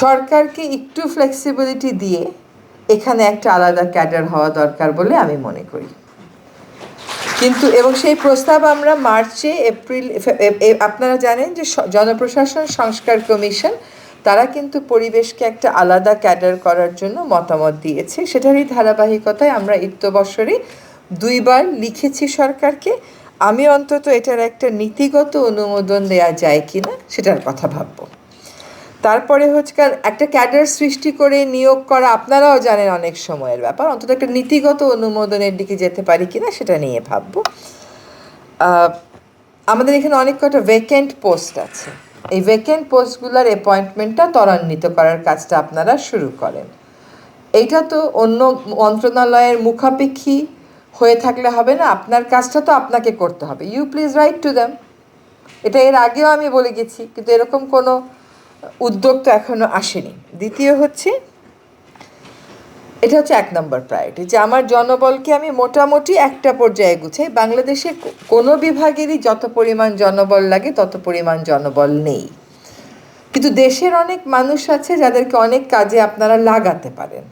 সরকারকে একটু ফ্লেক্সিবিলিটি দিয়ে এখানে একটা আলাদা ক্যাডার হওয়া দরকার বলে আমি মনে করি। কিন্তু, এবং সেই প্রস্তাব আমরা মার্চে, এপ্রিল আপনারা জানেন যে জনপ্রশাসন সংস্কার কমিশন, তারা কিন্তু পরিবেশকে একটা আলাদা ক্যাডার করার জন্য মতামত দিয়েছে। সেটারই ধারাবাহিকতায় আমরা ইত্যবৎসরে দুইবার লিখেছি সরকারকে। আমি অন্তত এটার একটা নীতিগত অনুমোদন দেয়া যায় কিনা, সেটার কথা ভাববো। তারপরে হচ্ছে একটা ক্যাডার সৃষ্টি করে নিয়োগ করা আপনারাও জানেন অনেক সময়ের ব্যাপার। অন্তত একটা নীতিগত অনুমোদনের দিকে যেতে পারি কিনা সেটা নিয়ে ভাববো। আমাদের এখানে অনেক কটা ভেকেন্ট পোস্ট আছে। এই ভেকেন্ট পোস্টগুলোর অ্যাপয়েন্টমেন্টটা ত্বরান্বিত করার কাজটা আপনারা শুরু করেন। এইটা তো অন্য মন্ত্রণালয়ের মুখাপেক্ষী হয়ে থাকলে হবে না, আপনার কাজটা তো আপনাকে করতে হবে। You please write to them এটা এর আগেও আমি বলে গেছি, কিন্তু এরকম কোনো উদ্যোগ তো এখনও আসেনি। দ্বিতীয় হচ্ছে, এটা হচ্ছে এক নম্বর প্রায়োরিটি যে আমার জনবলকে আমি মোটামুটি একটা পর্যায়ে গুছাই। বাংলাদেশে কোনো বিভাগেরই যত পরিমাণ জনবল লাগে, তত পরিমাণ জনবল নেই। কিন্তু দেশের অনেক মানুষ আছে যাদেরকে অনেক কাজে আপনারা লাগাতে পারেন।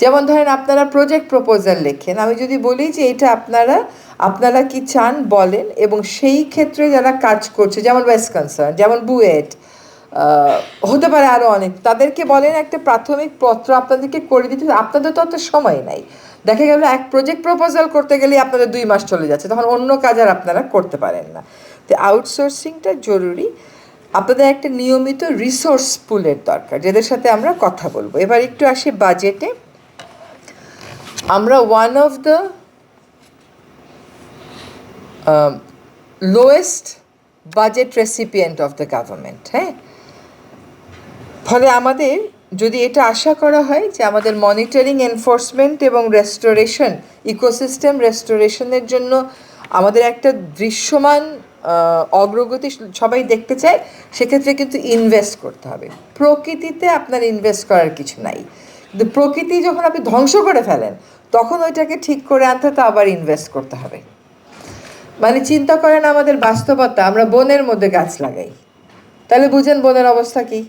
যেমন ধরেন আপনারা প্রজেক্ট প্রপোজাল লেখেন, আমি যদি বলি যে এটা আপনারা আপনারা কি চান বলেন, এবং সেই ক্ষেত্রে যারা কাজ করছে, যেমন ওয়েস্ট কনসার্ন যেমন বুয়েট হতে পারে আরও অনেক। তাদেরকে বলেন একটা প্রাথমিক পত্র আপনাদেরকে করে দিতে আপনাদের তো অত সময় নাই। দেখা গেল, এক প্রজেক্ট প্রপোজাল করতে গেলে আপনাদের দুই মাস চলে যাচ্ছে। তখন অন্য কাজ আর আপনারা করতে পারেন না। তো আউটসোর্সিংটা জরুরি। আপনাদের একটা নিয়মিত রিসোর্স পুলের দরকার, যাদের সাথে আমরা কথা বলব। এবার একটু আসি বাজেটে আমরা one of the lowest budget recipient of the government হ্যাঁ? ফলে আমাদের যদি এটা আশা করা হয় যে আমাদের মনিটরিং এনফোর্সমেন্ট এবং রেস্টোরেশন ইকোসিস্টেম রেস্টোরেশনের জন্য আমাদের একটা দৃশ্যমান অগ্রগতি সবাই দেখতে চায়, সেক্ষেত্রে কিন্তু ইনভেস্ট করতে হবে। প্রকৃতিতে আপনার ইনভেস্ট করার কিছু নাই। কিন্তু প্রকৃতি যখন আপনি ধ্বংস করে ফেলেন, তখন ওইটাকে ঠিক করে আনতে তো আবার ইনভেস্ট করতে হবে। মানে চিন্তা করেন আমাদের বাস্তবতা, আমরা বনের মধ্যে গাছ লাগাই। তাহলে বুঝেন বনের অবস্থা কি?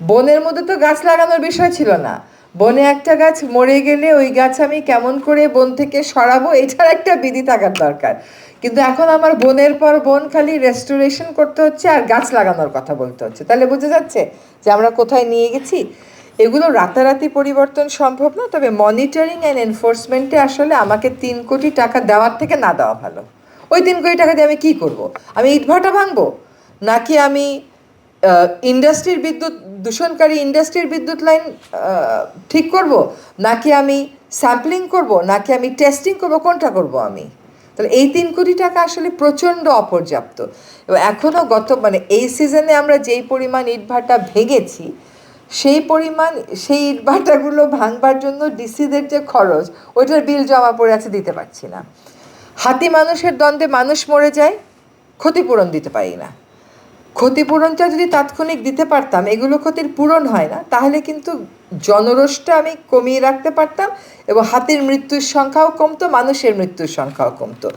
বনের মধ্যে তো গাছ লাগানোর বিষয় ছিল না। বনে একটা গাছ মরে গেলে ওই গাছ আমি কেমন করে বন থেকে সরাবো, এটার একটা বিধি থাকার দরকার। কিন্তু এখন আমার বনের পর বন খালি রেস্টোরেশন করতে হচ্ছে আর গাছ লাগানোর কথা বলতে হচ্ছে। তাহলে বুঝে যাচ্ছে যে আমরা কোথায় নিয়ে গেছি? এগুলো রাতারাতি পরিবর্তন সম্ভব না, তবে মনিটরিং অ্যান্ড এনফোর্সমেন্টে আসলে আমাকে তিন কোটি টাকা দেওয়ার থেকে না দেওয়া ভালো। ওই তিন কোটি টাকা দিয়ে আমি কী করব? আমি ইটভাটা ভাঙবো? নাকি আমি ইন্ডাস্ট্রির বিদ্যুৎ, দূষণকারী ইন্ডাস্ট্রির বিদ্যুৎ লাইন ঠিক করব? নাকি আমি স্যাম্পলিং করব? নাকি আমি টেস্টিং করব? কোনটা করব আমি? তাহলে এই তিন কোটি টাকা আসলে প্রচণ্ড অপর্যাপ্ত। এবং এখনও গত মানে এই সিজনে আমরা যেই পরিমাণ ইটভাটা ভেঙেছি, সেই পরিমাণ, সেই ইটভাটাগুলো ভাঙবার জন্য ডিসিদের যে খরচ, ওইটার বিল জমা পড়ে আছে, দিতে পারছি না। হাতি মানুষের দ্বন্দ্বে মানুষ মরে যায়, ক্ষতিপূরণ দিতে পারি না। ক্ষতিপূরণটা যদি তাৎক্ষণিক দিতে পারতাম, এগুলো ক্ষতির পূরণ হয় না, তাহলে কিন্তু জনরোষটা আমি কমিয়ে রাখতে পারতাম এবং হাতির মৃত্যুর সংখ্যাও কমতো, মানুষের মৃত্যুর সংখ্যাও কমতো।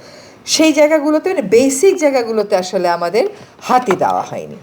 সেই জায়গাগুলোতে মানে বেসিক জায়গাগুলোতে আসলে আমাদের হাতি দেওয়া হয়নি।